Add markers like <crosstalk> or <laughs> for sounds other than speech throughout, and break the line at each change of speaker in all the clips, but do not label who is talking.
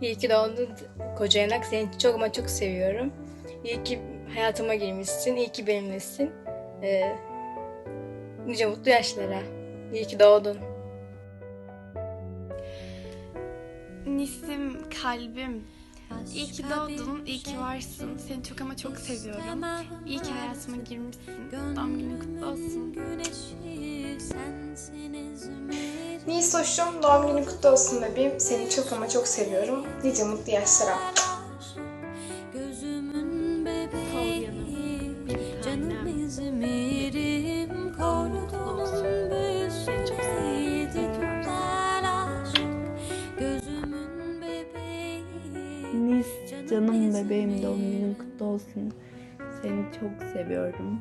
İyi ki doğdun koca yanak. Seni çok ama çok seviyorum. İyi ki hayatıma girmişsin. İyi ki benimlesin. Ee, nice mutlu yaşlara. İyi ki doğdun.
Nisim kalbim. İyi ki doğdun, iyi ki varsın. Seni çok ama çok seviyorum. İyi ki hayatıma girmişsin. Doğum günün kutlu olsun.
Nisoş'um doğum günün kutlu olsun bebeğim. Seni çok ama çok seviyorum. Nice mutlu yaşlara.
Canım
bebeğim doğum günün kutlu olsun. Seni çok seviyorum.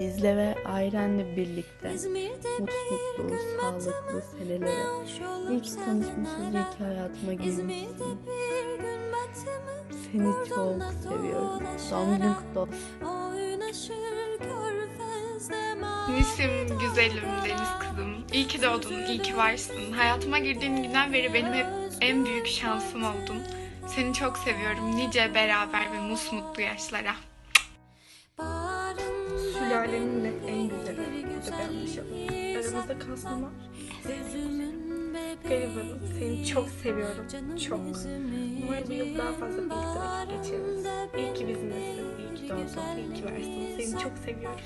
Bizle ve ailenle birlikte mutlu mutlu, sağlıklı senelere. İyi ki tanışmışız, iyi ki hayatıma girmişsin. Seni çok seviyorum. Doğum günün kutlu olsun.
Nisim güzelim, deniz kızım. İyi ki doğdun, iyi ki varsın. Hayatıma girdiğin günden beri benim hep en büyük şansım oldun. Seni çok seviyorum. Nice beraber ve musmutlu yaşlara.
Sülalenin net en güzeli. Aramızda kalsın var.
gözümün bebeği
Garibanım. Seni çok seviyorum. Çok. Umarım bu yıl daha fazla birlikte vakit geçiririz. İyi ki bizimlesin. İyi ki doğdun. İyi ki varsın. Seni çok seviyorum.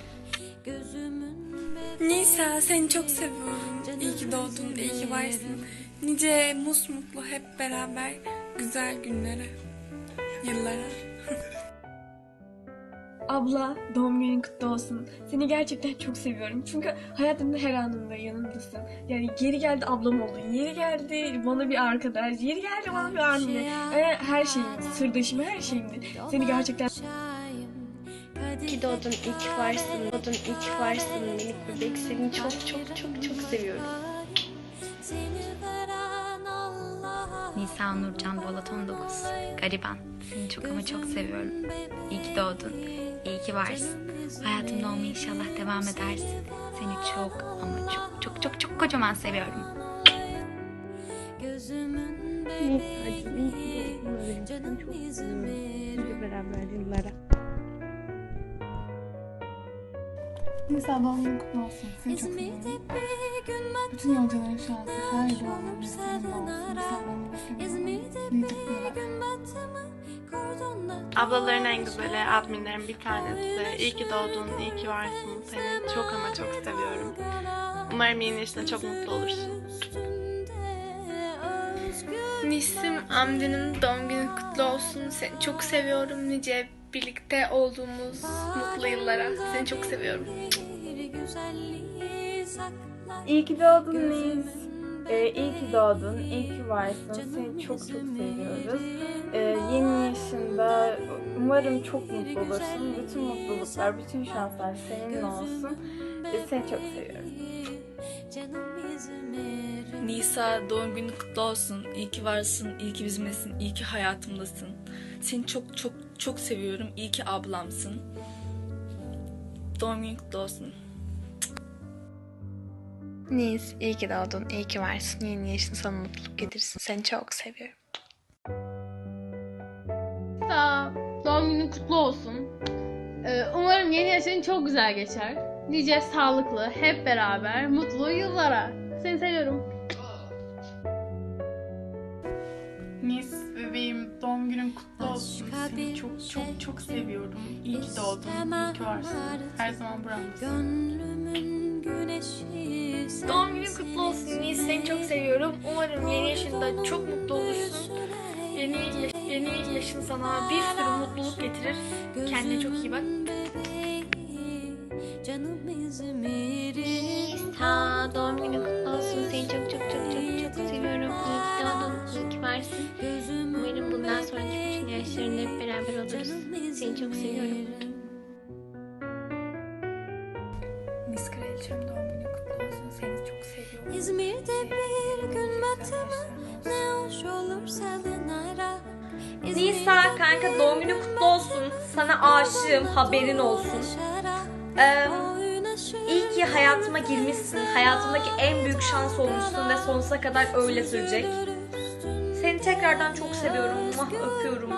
gözümün
Nisa seni çok seviyorum. İyi ki doğdun, iyi ki varsın. Nice musmutlu hep beraber güzel günlere, yıllara. <laughs>
Abla doğum günün kutlu olsun. Seni gerçekten çok seviyorum. Çünkü hayatımda her anında yanımdasın. Yani yeri geldi ablam oldun. Yeri geldi bana bir arkadaş. Yeri geldi bana bir anne. Yani her şeyimdi. Sırdaşım her şeyimdi. Seni gerçekten
ki doğdun, iyi ki varsın. Doğdun, iyi ki varsın. Minik bebek seni çok çok çok çok seviyorum.
Nisa Nurcan Bolat 19. Gariban. Seni çok ama çok seviyorum. İyi ki doğdun. İyi ki varsın. Hayatımda olmaya inşallah devam edersin. Seni çok ama çok çok çok çok kocaman seviyorum.
gözümün
Nisa'cığım iyi ki
canım
çok beraber yıllara.
Nisa doğum kutlu olsun. Seni çok seviyorum.
bir gün
Bütün yolcuların şansı her doğum günü senin
seven
olsun. Nice
Ablaların en güzeli, adminlerin bir tanesi. İyi ki doğdun, iyi ki varsın. Seni çok ama çok seviyorum. Umarım yeni yaşında çok mutlu olursun.
Nisim Amdi'nin doğum günü kutlu olsun. Seni çok seviyorum. Nice birlikte olduğumuz mutlu yıllara. Seni çok seviyorum.
İyi ki doğdun Nis. Ee, iyi ki doğdun, iyi ki varsın. Seni çok çok seviyoruz. Ee, yeni yaşında umarım çok mutlu olursun. Bütün mutluluklar, bütün şanslar seninle olsun. Ee, seni çok seviyorum.
Nisa doğum günün kutlu olsun. İyi ki varsın, iyi ki bizimlesin, iyi ki hayatımdasın. Seni çok çok çok seviyorum. İyi ki ablamsın. Doğum günün kutlu olsun.
Nis, iyi ki doğdun, iyi ki varsın. Yeni yaşın sana mutluluk getirsin. Seni çok seviyorum.
Sağ doğum günün kutlu olsun. Ee, umarım yeni yaşın çok güzel geçer. Nice sağlıklı, hep beraber, mutlu yıllara. Seni seviyorum.
Ki varsın. Her zaman
sen
Doğum günün kutlu olsun. Nis seni çok seviyorum. Umarım yeni yaşında çok mutlu olursun. Yeni, yeni yaşın sana bir sürü mutluluk getirir. Kendine çok iyi bak.
Canım İzmir'im
Ha, doğum günün kutlu olsun. Seni çok çok çok çok çok seviyorum. İyi ki doğdun, iyi ki varsın. Umarım bundan sonraki bütün yaşlarında hep beraber oluruz. Seni çok seviyorum.
Kraliçem doğum günün kutlu olsun. Seni çok seviyorum.
İzmir'de bir gün batımı ne hoş olur seven ara
Nisa kanka doğum günün kutlu olsun. Sana aşığım haberin olsun. Ee, iyi ki hayatıma girmişsin. Hayatımdaki en büyük şans olmuşsun ve sonsuza kadar öyle sürecek. Seni tekrardan çok seviyorum. Muah, öpüyorum.